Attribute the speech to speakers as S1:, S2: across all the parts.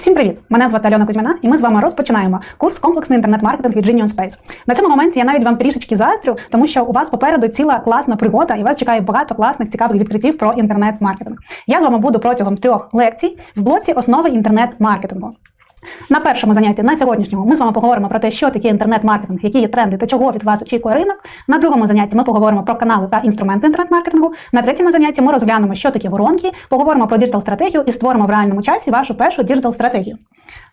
S1: Всім привіт! Мене звати Альона Кузьміна, і ми з вами розпочинаємо курс комплексний інтернет-маркетинг від Genion Space. На цьому моменті я навіть вам трішечки заздрю, тому що у вас попереду ціла класна пригода, і вас чекає багато класних цікавих відкриттів про інтернет-маркетинг. Я з вами буду протягом трьох лекцій в блоці основи інтернет-маркетингу. На першому занятті на сьогоднішньому ми з вами поговоримо про те, що таке інтернет-маркетинг, які є тренди та чого від вас очікує ринок. На другому занятті ми поговоримо про канали та інструменти інтернет-маркетингу. На третьому занятті ми розглянемо, що таке воронки, поговоримо про діджитал-стратегію і створимо в реальному часі вашу першу діджитал-стратегію.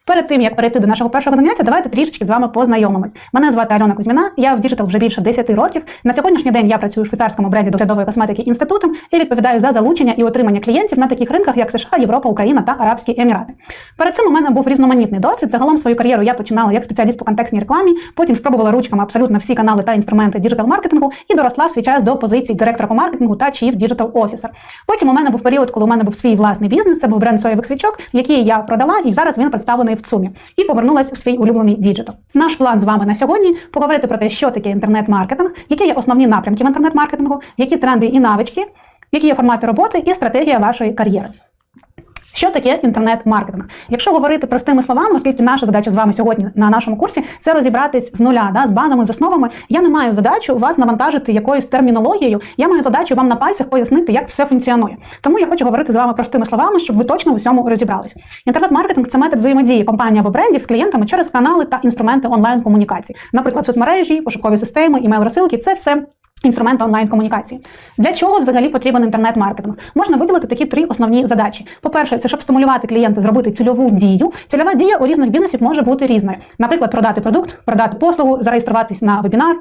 S1: Перед тим як перейти до нашого першого заняття, давайте трішечки з вами познайомимось. Мене звати Альона Кузьміна, я в діджитал вже більше 10 років. На сьогоднішній день я працюю в швейцарському бренді доглядової косметики інститутом і відповідаю за залучення і отримання клієнтів на таких ринках, як США, Європа, Україна та Арабські Емірати. Перед цим у мене був різноманітний досвід. Загалом свою кар'єру я починала як спеціаліст по контекстній рекламі, потім спробувала ручками абсолютно всі канали та інструменти діджитал-маркетингу і доросла свій час до позиції директора по маркетингу та Chief Digital Officer. Потім у мене був період, коли у мене був свій власний бізнес, це був бренд соєвих свічок, який я продала, і зараз він представлений в ЦУМі. І повернулася в свій улюблений діджитал. Наш план з вами на сьогодні поговорити про те, що таке інтернет-маркетинг, які є основні напрямки в інтернет-маркетингу, які тренди і навички, які є формати роботи і стратегія вашої кар'єри. Що таке інтернет-маркетинг? Якщо говорити простими словами, оскільки наша задача з вами сьогодні на нашому курсі це розібратись з нуля, да, з базами, з основами. Я не маю задачу вас навантажити якоюсь термінологією. Я маю задачу вам на пальцях пояснити, як все функціонує. Тому я хочу говорити з вами простими словами, щоб ви точно в усьому розібрались. Інтернет-маркетинг це метод взаємодії компанії або брендів з клієнтами через канали та інструменти онлайн-комунікації, наприклад, соцмережі, пошукові системи, імейл-розсилки це все. Інструменти онлайн-комунікації. Для чого взагалі потрібен інтернет-маркетинг? Можна виділити такі три основні задачі. По-перше, це щоб стимулювати клієнта зробити цільову дію. Цільова дія у різних бізнесів може бути різною. Наприклад, продати продукт, продати послугу, зареєструватись на вебінар,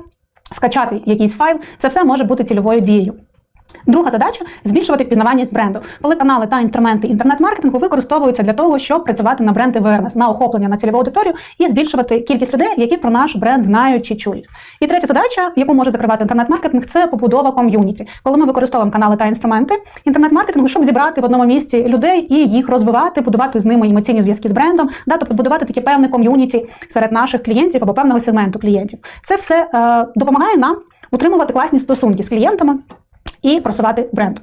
S1: скачати якийсь файл. Це все може бути цільовою дією. Друга задача збільшувати впізнаваність бренду, коли канали та інструменти інтернет-маркетингу використовуються для того, щоб працювати на бренд awareness, на охоплення на цільову аудиторію і збільшувати кількість людей, які про наш бренд знають чи чують. І третя задача, яку може закривати інтернет-маркетинг, це побудова ком'юніті, коли ми використовуємо канали та інструменти інтернет-маркетингу, щоб зібрати в одному місці людей і їх розвивати, будувати з ними емоційні зв'язки з брендом, да, тобто будувати таке певне ком'юніті серед наших клієнтів або певного сегменту клієнтів. Це все е, допомагає нам утримувати класні стосунки з клієнтами і просувати бренд.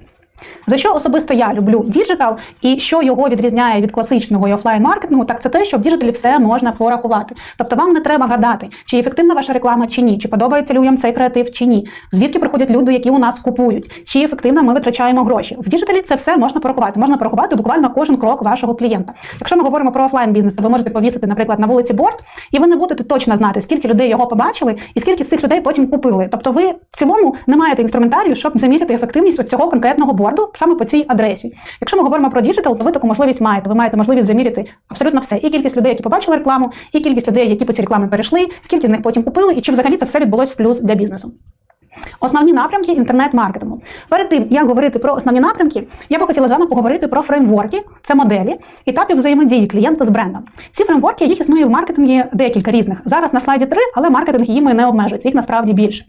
S1: За що особисто я люблю діджитал і що його відрізняє від класичного і офлайн маркетингу, так це те, що в діджиталі все можна порахувати. Тобто вам не треба гадати, чи ефективна ваша реклама чи ні, чи подобається людям цей креатив чи ні, звідки приходять люди, які у нас купують, чи ефективно ми витрачаємо гроші. В діджиталі це все можна порахувати. Можна порахувати буквально кожен крок вашого клієнта. Якщо ми говоримо про офлайн бізнес, то ви можете повісити, наприклад, на вулиці борт, і ви не будете точно знати, скільки людей його побачили, і скільки з цих людей потім купили. Тобто, ви в цілому не маєте інструментарію, щоб заміряти ефективність цього конкретного борду саме по цій адресі. Якщо ми говоримо про діджитал, то ви таку можливість маєте. Ви маєте можливість заміряти абсолютно все. І кількість людей, які побачили рекламу, і кількість людей, які по цій рекламі перейшли, скільки з них потім купили, і чи взагалі це все відбулось в плюс для бізнесу. Основні напрямки інтернет-маркетингу. Перед тим, як говорити про основні напрямки, я би хотіла з вами поговорити про фреймворки, це моделі, етапів взаємодії клієнта з брендом. Ці фреймворки, їх існує в маркетингі декілька різних. Зараз на слайді три, але маркетинг їми не обмежується, їх насправді більше.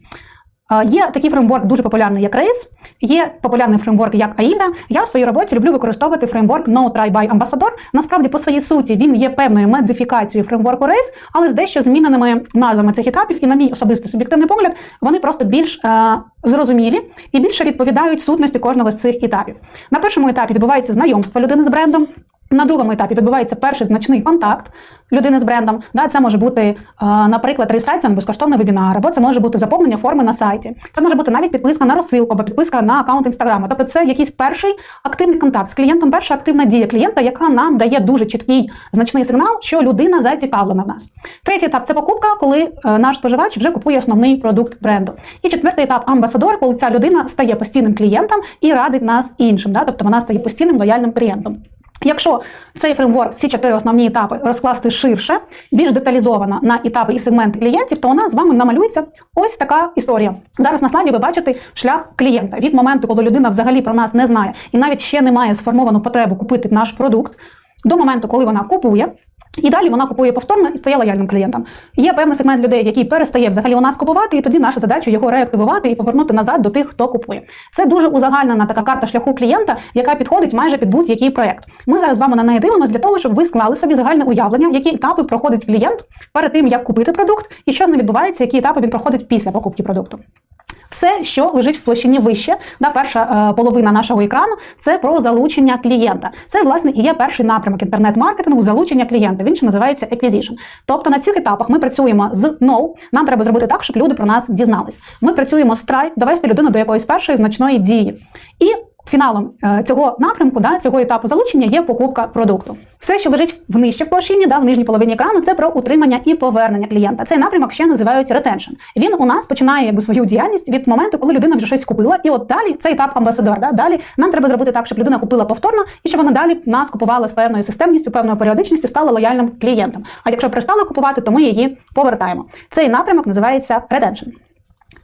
S1: Є такий фреймворк дуже популярний, як Race, є популярний фреймворк, як AIDA. Я в своїй роботі люблю використовувати фреймворк No Try by Ambassador. Насправді, по своїй суті, він є певною модифікацією фреймворку Race, але з дещо зміненими назвами цих етапів, і на мій особистий суб'єктивний погляд, вони просто більш е, зрозумілі і більше відповідають сутності кожного з цих етапів. На першому етапі відбувається знайомство людини з брендом. На другому етапі відбувається перший значний контакт людини з брендом. Да, Це може бути, е, наприклад, реєстрація на безкоштовний вебінар, або це може бути заповнення форми на сайті. Це може бути навіть підписка на розсилку або підписка на аккаунт інстаграму. Тобто це якийсь перший активний контакт з клієнтом, перша активна дія клієнта, яка нам дає дуже чіткий значний сигнал, що людина зацікавлена в нас. Третій етап це покупка, коли е, наш споживач вже купує основний продукт бренду. І четвертий етап амбасадор, коли ця людина стає постійним клієнтом і радить нас іншим. Да? Тобто вона стає постійним лояльним клієнтом. Якщо цей фреймворк, ці чотири основні етапи розкласти ширше, більш деталізовано на етапи і сегменти клієнтів, то у нас з вами намалюється ось така історія. Зараз на слайді ви бачите шлях клієнта від моменту, коли людина взагалі про нас не знає і навіть ще не має сформовану потребу купити наш продукт, до моменту, коли вона купує. І далі вона купує повторно і стає лояльним клієнтом. Є певний сегмент людей, який перестає взагалі у нас купувати, і тоді наша задача його реактивувати і повернути назад до тих, хто купує. Це дуже узагальнена така карта шляху клієнта, яка підходить майже під будь-який проект. Ми зараз з вами на неї дивимося для того, щоб ви склали собі загальне уявлення, які етапи проходить клієнт перед тим, як купити продукт, і що з ним відбувається, які етапи він проходить після покупки продукту. Все, що лежить в площині вище, да, перша е, половина нашого екрану, це про залучення клієнта. Це власне і є перший напрямок інтернет-маркетингу залучення клієнта. Він ще називається acquisition. Тобто на цих етапах ми працюємо з no, Нам треба зробити так, щоб люди про нас дізнались. Ми працюємо з try, довести людину до якоїсь першої значної дії. І Фіналом е, цього напрямку, да, цього етапу залучення є покупка продукту. Все, що лежить в нижче в площині, да, в нижній половині екрану, це про утримання і повернення клієнта. Цей напрямок ще називають retention. Він у нас починає якби, свою діяльність від моменту, коли людина вже щось купила, і от далі це етап амбасадор. Да, далі нам треба зробити так, щоб людина купила повторно і щоб вона далі нас купувала з певною системністю, певною періодичністю, стала лояльним клієнтом. А якщо перестала купувати, то ми її повертаємо. Цей напрямок називається retention.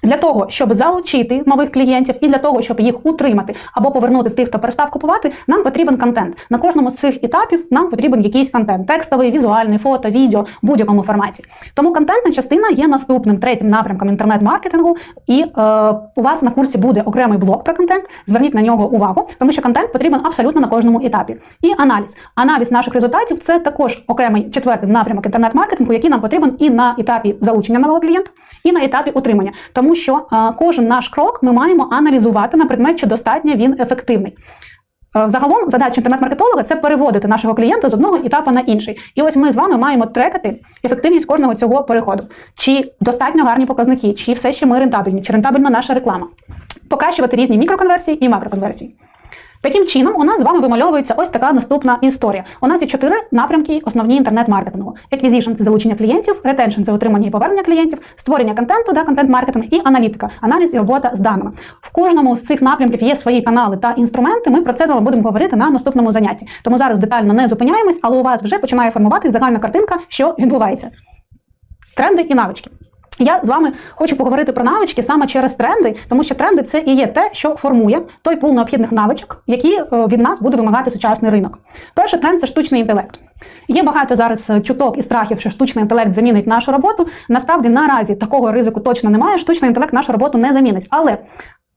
S1: Для того, щоб залучити нових клієнтів і для того, щоб їх утримати або повернути тих, хто перестав купувати, нам потрібен контент. На кожному з цих етапів нам потрібен якийсь контент: текстовий, візуальний, фото, відео, будь-якому форматі. Тому контентна частина є наступним третім напрямком інтернет-маркетингу, і е, у вас на курсі буде окремий блок про контент. Зверніть на нього увагу, тому що контент потрібен абсолютно на кожному етапі. І аналіз. Аналіз наших результатів це також окремий четвертий напрямок інтернет-маркетингу, який нам потрібен і на етапі залучення нового клієнта, і на етапі утримання. Тому тому що кожен наш крок ми маємо аналізувати на предмет, чи достатньо він ефективний. Е, загалом задача інтернет-маркетолога це переводити нашого клієнта з одного етапу на інший. І ось ми з вами маємо трекати ефективність кожного цього переходу. Чи достатньо гарні показники, чи все ще ми рентабельні, чи рентабельна наша реклама. Покращувати різні мікроконверсії і макроконверсії. Таким чином, у нас з вами вимальовується ось така наступна історія. У нас є чотири напрямки основні інтернет-маркетингу: Acquisition – це залучення клієнтів, Retention – це отримання і повернення клієнтів, створення контенту, да, контент-маркетинг і аналітика, аналіз і робота з даними. В кожному з цих напрямків є свої канали та інструменти. Ми про це з вами будемо говорити на наступному занятті. Тому зараз детально не зупиняємось, але у вас вже починає формуватися загальна картинка, що відбувається. Тренди і навички. Я з вами хочу поговорити про навички саме через тренди, тому що тренди це і є те, що формує той пул необхідних навичок, які е, від нас буде вимагати сучасний ринок. Перший тренд це штучний інтелект. Є багато зараз е, чуток і страхів, що штучний інтелект замінить нашу роботу. Насправді наразі такого ризику точно немає. Штучний інтелект нашу роботу не замінить. Але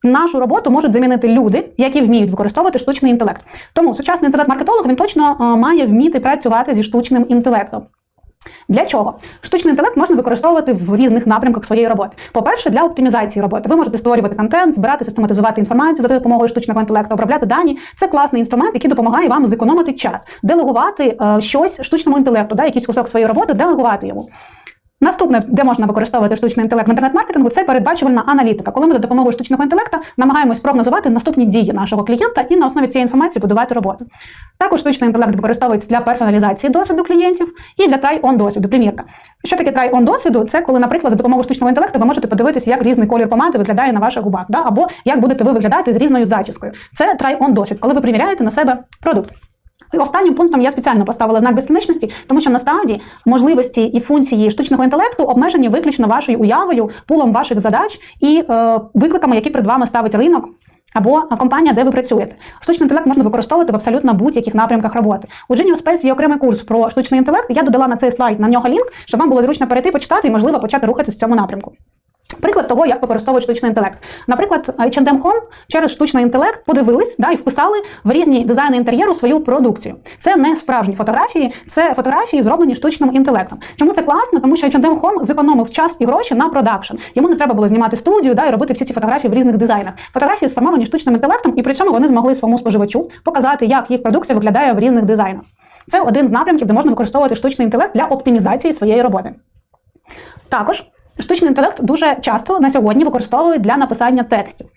S1: Нашу роботу можуть замінити люди, які вміють використовувати штучний інтелект. Тому сучасний інтернет-маркетолог він точно е, має вміти працювати зі штучним інтелектом. Для чого? Штучний інтелект можна використовувати в різних напрямках своєї роботи. По-перше, для оптимізації роботи. Ви можете створювати контент, збирати, систематизувати інформацію за допомогою штучного інтелекту, обробляти дані. Це класний інструмент, який допомагає вам зекономити час, делегувати е, щось штучному інтелекту, да, якийсь кусок своєї роботи, делегувати йому. Наступне, де можна використовувати штучний інтелект в інтернет-маркетингу, це передбачувальна аналітика, коли ми за допомогою штучного інтелекту намагаємось прогнозувати наступні дії нашого клієнта і на основі цієї інформації будувати роботу. Також штучний інтелект використовується для персоналізації досвіду клієнтів і для try-on досвіду, примірка. Що таке try-on досвіду? Це коли, наприклад, за допомогою штучного інтелекту ви можете подивитися, як різний колір помади виглядає на ваших губах, да? або як будете ви виглядати з різною зачіскою. Це try-on досвід, коли ви приміряєте на себе продукт. І останнім пунктом я спеціально поставила знак безкінечності, тому що насправді можливості і функції штучного інтелекту обмежені виключно вашою уявою, пулом ваших задач і е, викликами, які перед вами ставить ринок. Або компанія, де ви працюєте. Штучний інтелект можна використовувати в абсолютно будь-яких напрямках роботи. У Genius Space є окремий курс про штучний інтелект. Я додала на цей слайд на нього лінк, щоб вам було зручно перейти, почитати і, можливо, почати рухатися в цьому напрямку. Приклад того, як використовують штучний інтелект. Наприклад, H&M Home через штучний інтелект подивились да, і вписали в різні дизайни інтер'єру свою продукцію. Це не справжні фотографії, це фотографії, зроблені штучним інтелектом. Чому це класно? Тому що H&M Home зекономив час і гроші на продакшн. Йому не треба було знімати студію да, і робити всі ці фотографії в різних дизайнах. Фотографії сформовані штучним інтелектом, і при цьому вони змогли своєму споживачу показати, як їх продукція виглядає в різних дизайнах. Це один з напрямків, де можна використовувати штучний інтелект для оптимізації своєї роботи. Також Штучний інтелект дуже часто на сьогодні використовують для написання текстів.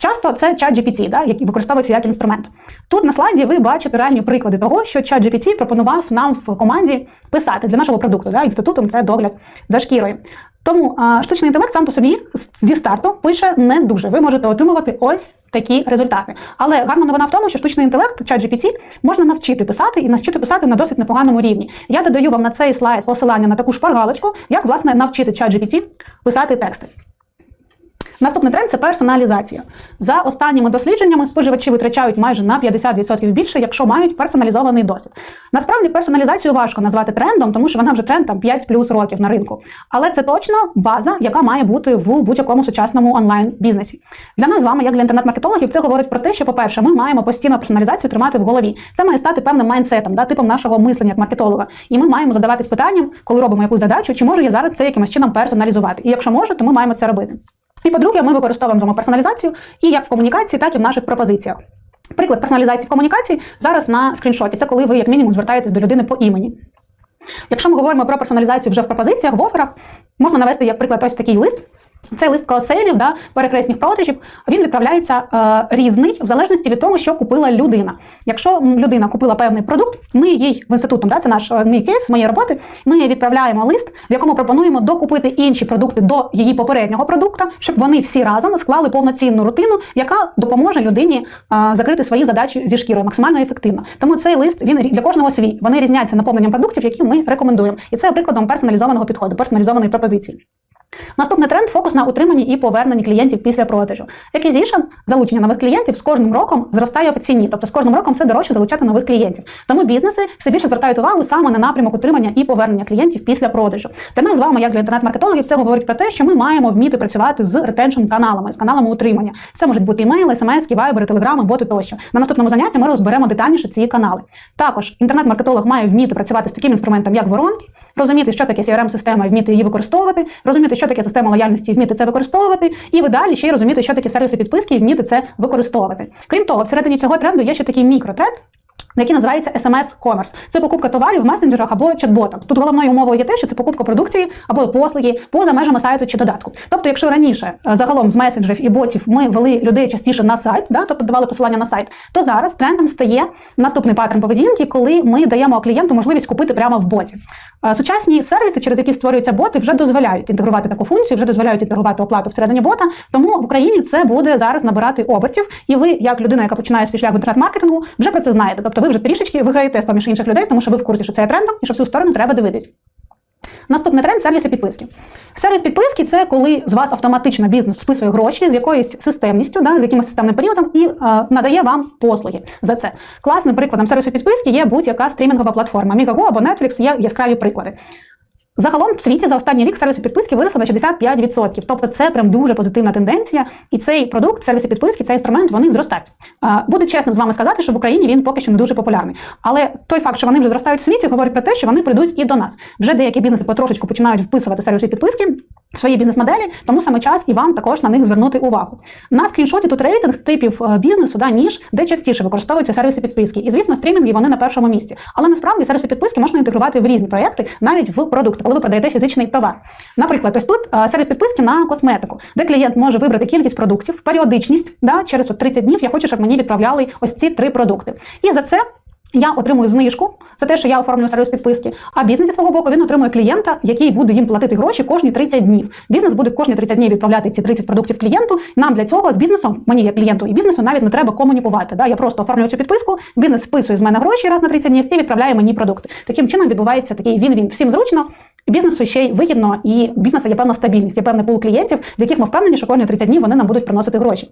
S1: Часто це чат GPT, да, який використовується як інструмент. Тут на слайді ви бачите реальні приклади того, що чат GPT пропонував нам в команді писати для нашого продукту. Да, Інститутом це догляд за шкірою. Тому а, штучний інтелект сам по собі зі старту пише не дуже. Ви можете отримувати ось такі результати. Але гарна новина в тому, що штучний інтелект, чат GPT, можна навчити писати і навчити писати на досить непоганому рівні. Я додаю вам на цей слайд посилання на таку шпаргалочку, як власне навчити чат GPT писати тексти. Наступний тренд це персоналізація. За останніми дослідженнями споживачі витрачають майже на 50% більше, якщо мають персоналізований досвід. Насправді персоналізацію важко назвати трендом, тому що вона вже тренд там 5 плюс років на ринку. Але це точно база, яка має бути в будь-якому сучасному онлайн-бізнесі. Для нас з вами, як для інтернет-маркетологів, це говорить про те, що, по-перше, ми маємо постійно персоналізацію тримати в голові. Це має стати певним майнсетом, да, типом нашого мислення як маркетолога. І ми маємо задаватись питанням, коли робимо якусь задачу, чи можу я зараз це якимось чином персоналізувати. І якщо можу, то ми маємо це робити. І по-друге, ми використовуємо персоналізацію і як в комунікації, так і в наших пропозиціях. Приклад персоналізації в комунікації зараз на скріншоті. Це коли ви, як мінімум, звертаєтесь до людини по імені. Якщо ми говоримо про персоналізацію вже в пропозиціях, в оферах, можна навести як приклад ось такий лист. Цей лист колоселів, да, перекресних продажів, він відправляється е, різний в залежності від того, що купила людина. Якщо людина купила певний продукт, ми їй в інститутом, да, це наш е, мій кейс, моєї роботи, ми відправляємо лист, в якому пропонуємо докупити інші продукти до її попереднього продукту, щоб вони всі разом склали повноцінну рутину, яка допоможе людині е, закрити свої задачі зі шкірою максимально ефективно. Тому цей лист він для кожного свій. Вони різняться наповненням продуктів, які ми рекомендуємо. І це прикладом персоналізованого підходу, персоналізованої пропозиції. Наступний тренд фокус на утриманні і поверненні клієнтів після продажу. Acquisition, залучення нових клієнтів з кожним роком зростає в ціні, тобто з кожним роком все дорожче залучати нових клієнтів. Тому бізнеси все більше звертають увагу саме на напрямок утримання і повернення клієнтів після продажу. Для нас з вами, як для інтернет-маркетологів, це говорить про те, що ми маємо вміти працювати з ретеншн каналами, з каналами утримання. Це можуть бути імейли, смс, вайбери, телеграми, боти тощо. На наступному занятті ми розберемо детальніше ці канали. Також інтернет-маркетолог має вміти працювати з таким інструментом, як воронки, розуміти, що таке CRM-система, і вміти її використовувати, розуміти, що таке система лояльності, і вміти це використовувати, і ви далі ще й розуміти, що таке сервіси підписки, і вміти це використовувати. Крім того, всередині цього тренду є ще такий мікротренд. Який називається SMS Commerce. Це покупка товарів в месенджерах або чат-ботах. Тут головною умовою є те, що це покупка продукції або послуги поза межами сайту чи додатку. Тобто, якщо раніше е, загалом з месенджерів і ботів ми вели людей частіше на сайт, да, тобто давали посилання на сайт, то зараз трендом стає наступний паттерн поведінки, коли ми даємо клієнту можливість купити прямо в боті. Е, Сучасні сервіси, через які створюються боти, вже дозволяють інтегрувати таку функцію, вже дозволяють інтегрувати оплату всередині бота. Тому в Україні це буде зараз набирати обертів. І ви, як людина, яка починає свій шлях в інтернет-маркетингу, вже про це знаєте. Тобто ви вже трішечки виграєте з поміж інших людей, тому що ви в курсі, що це є трендом і що в цю сторону треба дивитись. Наступний тренд сервіси підписки. Сервіс підписки це коли з вас автоматично бізнес списує гроші з якоюсь системністю, да, з якимось системним періодом і е, надає вам послуги за це. Класним прикладом сервісу підписки є будь-яка стрімінгова платформа. Мігаго або Netflix є яскраві приклади. Загалом в світі за останній рік сервіси підписки виросли на 65%. Тобто це прям дуже позитивна тенденція. І цей продукт, сервіси підписки, цей інструмент, вони зростають. Буду чесним з вами сказати, що в Україні він поки що не дуже популярний. Але той факт, що вони вже зростають в світі, говорить про те, що вони прийдуть і до нас. Вже деякі бізнеси потрошечку починають вписувати сервіси підписки свої бізнес-моделі, тому саме час і вам також на них звернути увагу. На скріншоті тут рейтинг типів е, бізнесу, да, ніж де частіше використовуються сервіси підписки. І звісно, стрімінги вони на першому місці. Але насправді сервіси підписки можна інтегрувати в різні проекти, навіть в продукти, коли ви продаєте фізичний товар. Наприклад, ось тут е, сервіс підписки на косметику, де клієнт може вибрати кількість продуктів, періодичність. Да, через 30 днів я хочу, щоб мені відправляли ось ці три продукти. І за це. Я отримую знижку за те, що я оформлюю сервіс підписки. А бізнес зі свого боку він отримує клієнта, який буде їм платити гроші кожні 30 днів. Бізнес буде кожні 30 днів відправляти ці 30 продуктів клієнту. Нам для цього з бізнесом, мені як клієнту і бізнесу, навіть не треба комунікувати. Да? Я просто оформлюю цю підписку, бізнес списує з мене гроші раз на 30 днів і відправляє мені продукти. Таким чином відбувається такий він-він. Всім зручно. Бізнесу ще й вигідно, і бізнесу є певна стабільність, є певний пул клієнтів, в яких ми впевнені, що кожні 30 днів вони нам будуть приносити гроші.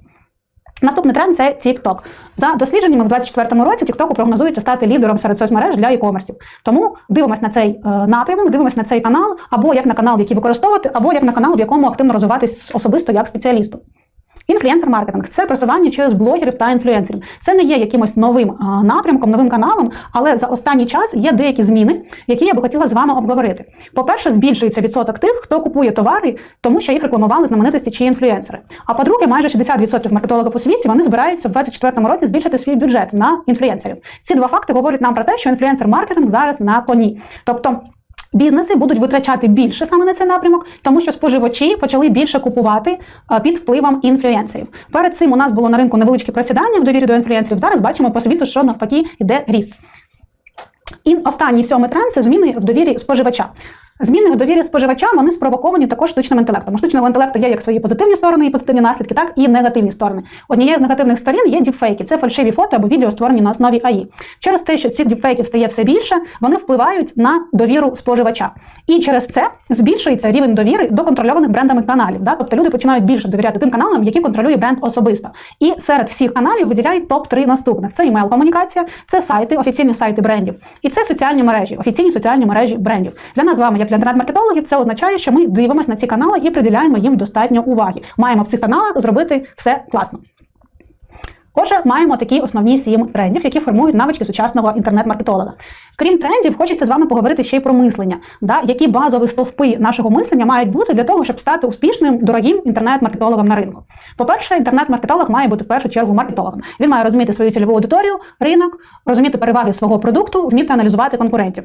S1: Наступний тренд це TikTok. За дослідженнями в 2024 році TikTok прогнозується стати лідером серед соцмереж для e-commerce. Тому дивимось на цей е, напрямок, дивимось на цей канал, або як на канал, який використовувати, або як на канал, в якому активно розвиватись особисто як спеціалісту. Інфлюенсер-маркетинг це просування через блогерів та інфлюенсерів. Це не є якимось новим напрямком, новим каналом, але за останній час є деякі зміни, які я би хотіла з вами обговорити. По-перше, збільшується відсоток тих, хто купує товари, тому що їх рекламували знаменитості чи інфлюенсери. А по-друге, майже 60% маркетологів у світі вони збираються в 2024 році збільшити свій бюджет на інфлюенсерів. Ці два факти говорять нам про те, що інфлюенсер-маркетинг зараз на коні. Тобто. Бізнеси будуть витрачати більше саме на цей напрямок, тому що споживачі почали більше купувати е, під впливом інфлюенсерів. Перед цим у нас було на ринку невеличке просідання в довірі до інфлюенсерів. Зараз бачимо по світу, що навпаки йде ріст. І останній сьомий тренд це зміни в довірі споживача. Зміни в довірі споживача вони спровоковані також штучним інтелектом. У штучного інтелекту є як свої позитивні сторони і позитивні наслідки, так і негативні сторони. Однією з негативних сторін є діпфейки. Це фальшиві фото або відео, створені на основі АІ. Через те, що цих діпфейків стає все більше, вони впливають на довіру споживача. І через це збільшується рівень довіри до контрольованих брендами каналів. Да? Тобто люди починають більше довіряти тим каналам, які контролює бренд особисто. І серед всіх каналів виділяють топ-3 наступних: це імейл-комунікація, це сайти, офіційні сайти брендів, і це соціальні мережі, офіційні соціальні мережі брендів. Для нас з вами, як для інтернет-маркетологів, це означає, що ми дивимося на ці канали і приділяємо їм достатньо уваги. Маємо в цих каналах зробити все класно. Отже, маємо такі основні сім трендів, які формують навички сучасного інтернет-маркетолога. Крім трендів, хочеться з вами поговорити ще й про мислення, да, які базові стовпи нашого мислення мають бути для того, щоб стати успішним, дорогим інтернет-маркетологом на ринку. По-перше, інтернет-маркетолог має бути в першу чергу маркетологом. Він має розуміти свою цільову аудиторію, ринок, розуміти переваги свого продукту, вміти аналізувати конкурентів.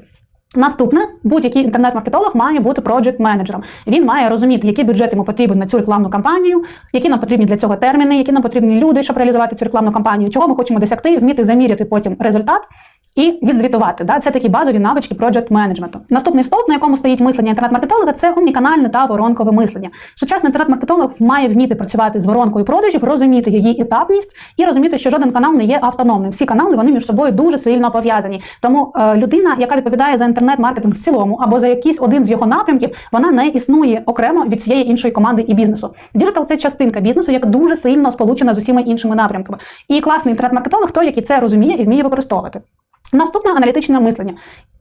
S1: Наступне, будь-який інтернет-маркетолог має бути проджект менеджером. Він має розуміти, який бюджет йому потрібен на цю рекламну кампанію, які нам потрібні для цього терміни, які нам потрібні люди, щоб реалізувати цю рекламну кампанію, чого ми хочемо досягти, вміти заміряти потім результат і відзвітувати. Да? Це такі базові навички проджект менеджменту. Наступний стовп, на якому стоїть мислення інтернет-маркетолога, це омніканальне та воронкове мислення. Сучасний інтернет-маркетолог має вміти працювати з воронкою продажів, розуміти її етапність і розуміти, що жоден канал не є автономним. Всі канали вони між собою дуже сильно пов'язані. Тому е, людина, яка відповідає за інтернет-маркетинг в цілому, або за якийсь один з його напрямків, вона не існує окремо від цієї іншої команди і бізнесу. Діджитал це частинка бізнесу, яка дуже сильно сполучена з усіма іншими напрямками. І класний інтернет-маркетолог, той, який це розуміє і вміє використовувати. Наступне аналітичне мислення.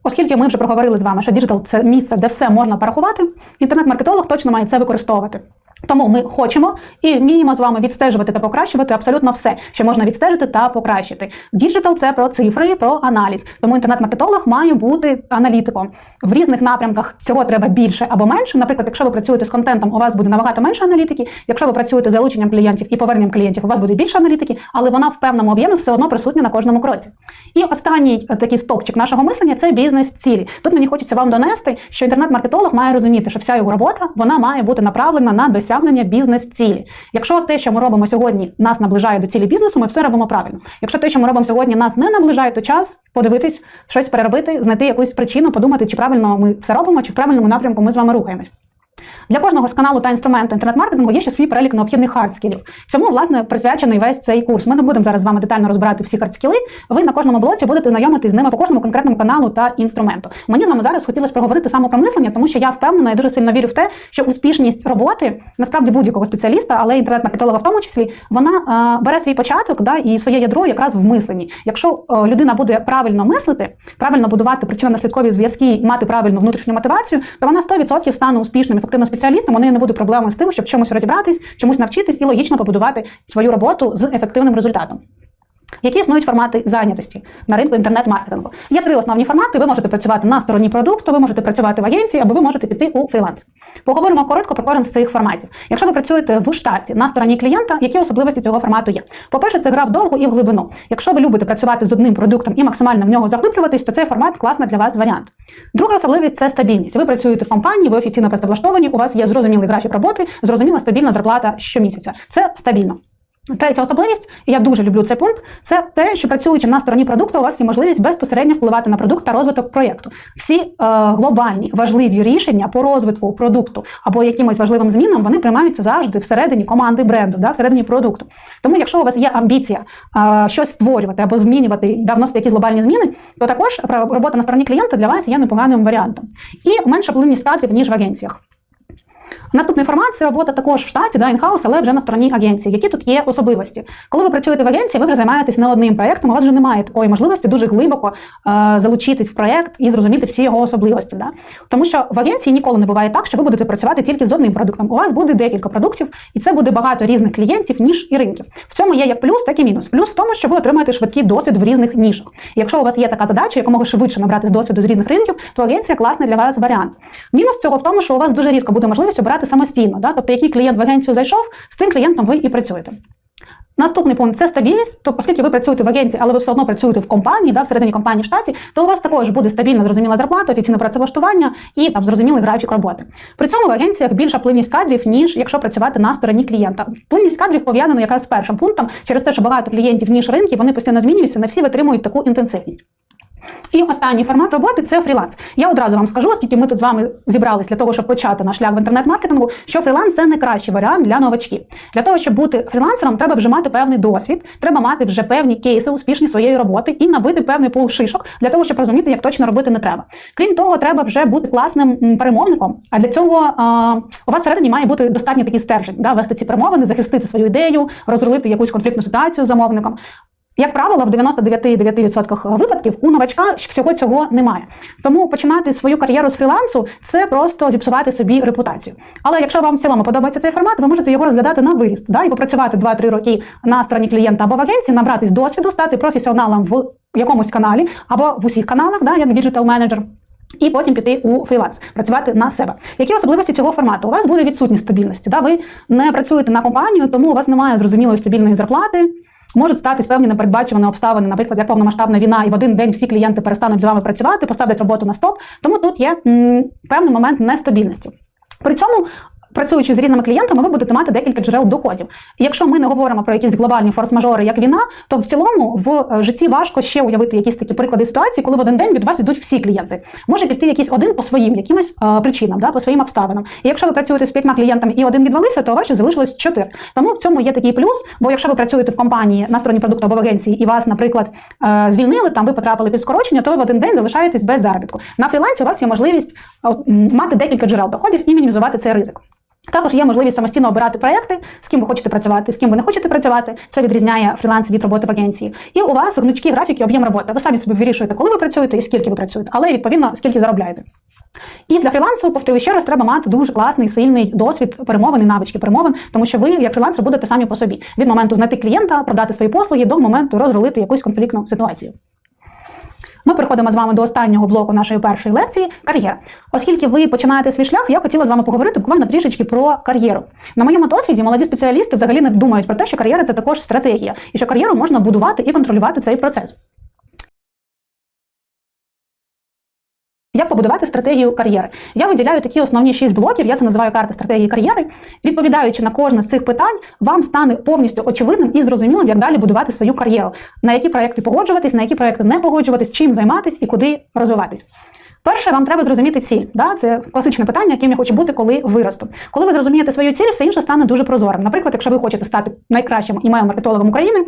S1: Оскільки ми вже проговорили з вами, що діджитал це місце, де все можна порахувати, інтернет-маркетолог точно має це використовувати. Тому ми хочемо і вміємо з вами відстежувати та покращувати абсолютно все, що можна відстежити та покращити. Діджитал це про цифри, про аналіз. Тому інтернет-маркетолог має бути аналітиком. В різних напрямках цього треба більше або менше. Наприклад, якщо ви працюєте з контентом, у вас буде набагато менше аналітики. Якщо ви працюєте з залученням клієнтів і поверненням клієнтів, у вас буде більше аналітики, але вона в певному об'ємі все одно присутня на кожному кроці. І останній е, такий стопчик нашого мислення це бізнес-цілі. Тут мені хочеться вам донести, що інтернет-маркетолог має розуміти, що вся його робота вона має бути направлена на досягнення бізнес-цілі. Якщо те, що ми робимо сьогодні, нас наближає до цілі бізнесу, ми все робимо правильно. Якщо те, що ми робимо сьогодні, нас не наближає, то час подивитись, щось переробити, знайти якусь причину, подумати, чи правильно ми все робимо, чи в правильному напрямку ми з вами рухаємось. Для кожного з каналу та інструменту інтернет-маркетингу є ще свій перелік необхідних хардскілів. Цьому власне присвячений весь цей курс. Ми не будемо зараз з вами детально розбирати всі хардскіли. Ви на кожному блоці будете знайомитись з ними по кожному конкретному каналу та інструменту. Мені з вами зараз хотілося проговорити саме про мислення, тому що я впевнена, я дуже сильно вірю в те, що успішність роботи насправді будь-якого спеціаліста, але інтернет-маркетолога в тому числі, вона е, бере свій початок да, і своє ядро якраз в мисленні. Якщо е, людина буде правильно мислити, правильно будувати причинно-наслідкові зв'язки і мати правильну внутрішню мотивацію, то вона 100% стане успішним ефективним спеціалістом. У неї не буде проблеми з тим, щоб чомусь розібратись, чомусь навчитись і логічно побудувати свою роботу з ефективним результатом. Які існують формати зайнятості на ринку інтернет-маркетингу? Є три основні формати. Ви можете працювати на стороні продукту, ви можете працювати в агенції, або ви можете піти у фріланс. Поговоримо коротко про кожен з цих форматів. Якщо ви працюєте в штаті на стороні клієнта, які особливості цього формату є? По-перше, це гра в довгу і в глибину. Якщо ви любите працювати з одним продуктом і максимально в нього заглиблюватись, то цей формат класний для вас варіант. Друга особливість це стабільність. Ви працюєте в компанії, ви офіційно працевлаштовані, у вас є зрозумілий графік роботи, зрозуміла стабільна зарплата щомісяця. Це стабільно. Третя особливість, і я дуже люблю цей пункт, це те, що працюючи на стороні продукту, у вас є можливість безпосередньо впливати на продукт та розвиток проєкту. Всі е, глобальні важливі рішення по розвитку продукту або якимось важливим змінам вони приймаються завжди всередині команди бренду, да, всередині продукту. Тому, якщо у вас є амбіція е, щось створювати або змінювати да, вносити якісь глобальні зміни, то також робота на стороні клієнта для вас є непоганим варіантом. І менша плинність кадрів ніж в агенціях. Наступний формат це робота також в штаті, да, інхаус, але вже на стороні агенції. Які тут є особливості? Коли ви працюєте в агенції, ви вже займаєтесь не одним проєктом, у вас вже немає такої можливості дуже глибоко е, залучитись в проєкт і зрозуміти всі його особливості. Да? Тому що в агенції ніколи не буває так, що ви будете працювати тільки з одним продуктом. У вас буде декілька продуктів, і це буде багато різних клієнтів, ніж і ринків. В цьому є як плюс, так і мінус. Плюс в тому, що ви отримаєте швидкий досвід в різних нішах. Якщо у вас є така задача, якомога швидше набрати з досвіду з різних ринків, то агенція класний для вас варіант. Мінус цього в тому, що у вас дуже рідко буде можливість обирати самостійно. Да? Тобто, який клієнт в агенцію зайшов, з тим клієнтом ви і працюєте. Наступний пункт це стабільність. Тобто, оскільки ви працюєте в агенції, але ви все одно працюєте в компанії, да, всередині компанії в штаті, то у вас також буде стабільна зрозуміла зарплата, офіційне працевлаштування і там зрозумілий графік роботи. При цьому в агенціях більша плинність кадрів, ніж якщо працювати на стороні клієнта. Плинність кадрів пов'язана якраз з першим пунктом через те, що багато клієнтів ніж ринки, вони постійно змінюються, не всі витримують таку інтенсивність. І останній формат роботи це фріланс. Я одразу вам скажу, оскільки ми тут з вами зібрались для того, щоб почати наш шлях в інтернет-маркетингу, що фріланс це найкращий варіант для новачків. Для того, щоб бути фрілансером, треба вже мати певний досвід, треба мати вже певні кейси, успішні своєї роботи і набити певний пул шишок для того, щоб розуміти, як точно робити не треба. Крім того, треба вже бути класним перемовником. А для цього а, у вас всередині має бути достатньо такий стержень, да, вести ці перемовини, захистити свою ідею, розрулити якусь конфліктну ситуацію з замовником. Як правило, в 99,9% випадків у новачка всього цього немає. Тому починати свою кар'єру з фрілансу це просто зіпсувати собі репутацію. Але якщо вам в цілому подобається цей формат, ви можете його розглядати на виріст, да, і попрацювати 2-3 роки на стороні клієнта або в агенції, набратись досвіду, стати професіоналом в якомусь каналі або в усіх каналах, да, як діджитал менеджер. І потім піти у фріланс, працювати на себе. Які особливості цього формату? У вас буде відсутність стабільності. Да? Ви не працюєте на компанію, тому у вас немає зрозумілої стабільної зарплати. Можуть статись певні непередбачувані обставини, наприклад, як повномасштабна війна, і в один день всі клієнти перестануть з вами працювати, поставлять роботу на стоп. Тому тут є м, певний момент нестабільності. При цьому. Працюючи з різними клієнтами, ви будете мати декілька джерел доходів. Якщо ми не говоримо про якісь глобальні форс-мажори, як війна, то в цілому в е, житті важко ще уявити якісь такі приклади ситуації, коли в один день від вас йдуть всі клієнти. Може піти якийсь один по своїм якимось е, причинам, да, по своїм обставинам. І якщо ви працюєте з п'ятьма клієнтами і один відвалився, то вас залишилось чотири. Тому в цьому є такий плюс. Бо якщо ви працюєте в компанії на стороні продукту або в агенції, і вас, наприклад, е, звільнили, там ви потрапили під скорочення, то ви в один день залишаєтесь без заробітку. На фрілансі у вас є можливість е, мати декілька джерел доходів і мінімізувати цей ризик. Також є можливість самостійно обирати проекти, з ким ви хочете працювати, з ким ви не хочете працювати. Це відрізняє фріланс від роботи в агенції. І у вас гнучкі графіки, об'єм роботи. Ви самі собі вирішуєте, коли ви працюєте і скільки ви працюєте, але відповідно скільки заробляєте. І для фрілансу, повторюю ще раз, треба мати дуже класний, сильний досвід перемовин і навички перемовин, тому що ви, як фрілансер, будете самі по собі від моменту знайти клієнта, продати свої послуги до моменту розрулити якусь конфліктну ситуацію. Ми приходимо з вами до останнього блоку нашої першої лекції кар'єра. Оскільки ви починаєте свій шлях, я хотіла з вами поговорити буквально трішечки про кар'єру. На моєму досвіді молоді спеціалісти взагалі не думають про те, що кар'єра це також стратегія, і що кар'єру можна будувати і контролювати цей процес. Як побудувати стратегію кар'єри? Я виділяю такі основні шість блоків, я це називаю карта стратегії кар'єри. Відповідаючи на кожне з цих питань, вам стане повністю очевидним і зрозумілим, як далі будувати свою кар'єру, на які проекти погоджуватись, на які проекти не погоджуватись, чим займатись і куди розвиватись. Перше, вам треба зрозуміти ціль. Да? Це класичне питання, яким я хочу бути, коли виросту. Коли ви зрозумієте свою ціль, все інше стане дуже прозорим. Наприклад, якщо ви хочете стати найкращим імейл-маркетологом України.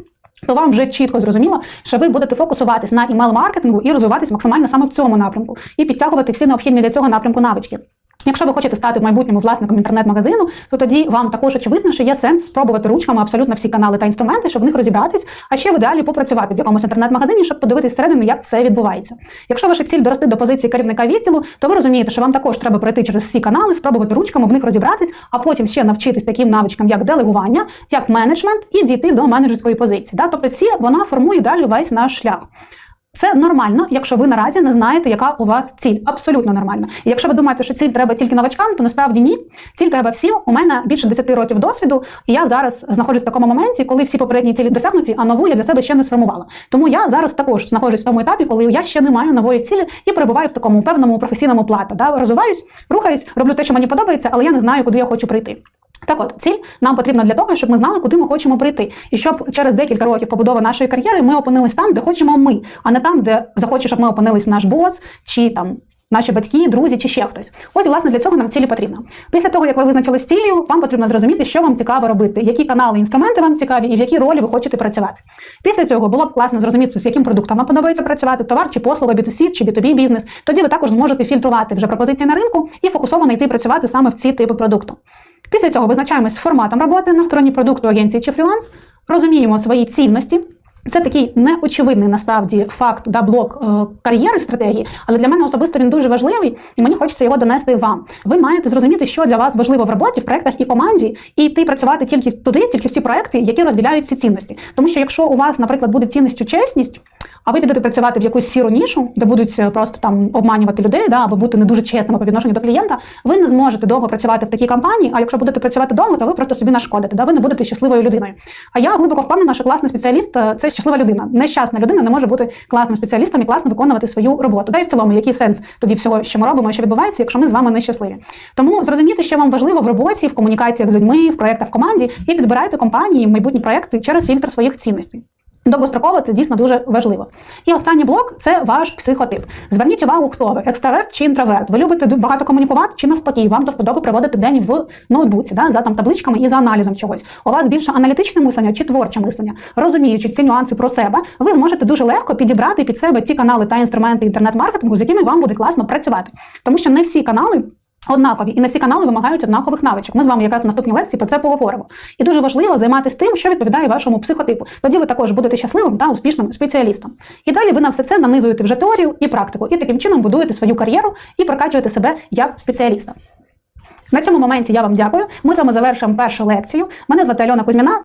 S1: То вам вже чітко зрозуміло, що ви будете фокусуватись на імейл-маркетингу і розвиватись максимально саме в цьому напрямку, і підтягувати всі необхідні для цього напрямку навички. Якщо ви хочете стати в майбутньому власником інтернет-магазину, то тоді вам також очевидно, що є сенс спробувати ручками абсолютно всі канали та інструменти, щоб в них розібратись, а ще в ідеалі попрацювати в якомусь інтернет-магазині, щоб подивитись всередини, як все відбувається. Якщо ваша ціль дорости до позиції керівника відділу, то ви розумієте, що вам також треба пройти через всі канали, спробувати ручками в них розібратись, а потім ще навчитись таким навичкам, як делегування, як менеджмент, і дійти до менеджерської позиції. Да? Тобто ціль вона формує далі весь наш шлях. Це нормально, якщо ви наразі не знаєте, яка у вас ціль. Абсолютно нормально. І якщо ви думаєте, що ціль треба тільки новачкам, то насправді ні. Ціль треба всім. У мене більше 10 років досвіду, і я зараз знаходжусь в такому моменті, коли всі попередні цілі досягнуті, а нову я для себе ще не сформувала. Тому я зараз також знаходжусь в тому етапі, коли я ще не маю нової цілі і перебуваю в такому певному професійному плато. Да? Розвиваюсь, рухаюсь, роблю те, що мені подобається, але я не знаю, куди я хочу прийти. Так от, ціль нам потрібна для того, щоб ми знали, куди ми хочемо прийти, і щоб через декілька років побудови нашої кар'єри ми опинились там, де хочемо ми, а не там, де захоче, щоб ми опинились наш бос чи там. Наші батьки, друзі чи ще хтось. Ось, власне, для цього нам цілі потрібно. Після того, як ви визначили з цілею, вам потрібно зрозуміти, що вам цікаво робити, які канали, інструменти вам цікаві і в якій ролі ви хочете працювати. Після цього було б класно зрозуміти, з яким продуктом вам подобається працювати, товар чи послуга, B2C чи B2B бізнес. Тоді ви також зможете фільтрувати вже пропозиції на ринку і фокусовано йти працювати саме в ці типи продукту. Після цього визначаємось з форматом роботи на стороні продукту агенції чи фріланс, розуміємо свої цінності. Це такий неочевидний насправді факт да блок е, кар'єри стратегії, але для мене особисто він дуже важливий, і мені хочеться його донести вам. Ви маєте зрозуміти, що для вас важливо в роботі, в проектах і команді, і йти працювати тільки туди, тільки в ті проекти, які розділяють ці цінності. Тому що якщо у вас, наприклад, буде цінністю чесність, а ви підете працювати в якусь сіру нішу, де будуть е, просто там обманювати людей, да, або бути не дуже чесними по відношенню до клієнта, ви не зможете довго працювати в такій компанії. А якщо будете працювати довго, то ви просто собі нашкодите, да, ви не будете щасливою людиною. А я глибоко впевнена, що класний спеціаліст е, це щаслива людина. Нещасна людина не може бути класним спеціалістом і класно виконувати свою роботу. Та й в цілому, який сенс тоді всього, що ми робимо, що відбувається, якщо ми з вами нещасливі. Тому зрозуміти, що вам важливо в роботі, в комунікаціях з людьми, в проєктах в команді, і підбирайте компанії, майбутні проекти через фільтр своїх цінностей. Довгостроково це дійсно дуже важливо. І останній блок це ваш психотип. Зверніть увагу, хто ви екстраверт чи інтроверт. Ви любите багато комунікувати чи навпаки, вам до вподоби проводити день в ноутбуці, да, за там табличками і за аналізом чогось. У вас більше аналітичне мислення чи творче мислення. Розуміючи ці нюанси про себе, ви зможете дуже легко підібрати під себе ті канали та інструменти інтернет-маркетингу, з якими вам буде класно працювати. Тому що не всі канали Однакові і не всі канали вимагають однакових навичок. Ми з вами якраз в наступній лекції про це поговоримо. І дуже важливо займатися тим, що відповідає вашому психотипу. Тоді ви також будете щасливим та успішним спеціалістом. І далі ви на все це нанизуєте вже теорію і практику, і таким чином будуєте свою кар'єру і прокачуєте себе як спеціаліста. На цьому моменті я вам дякую. Ми з вами завершимо першу лекцію. Мене звати Альона Кузьміна.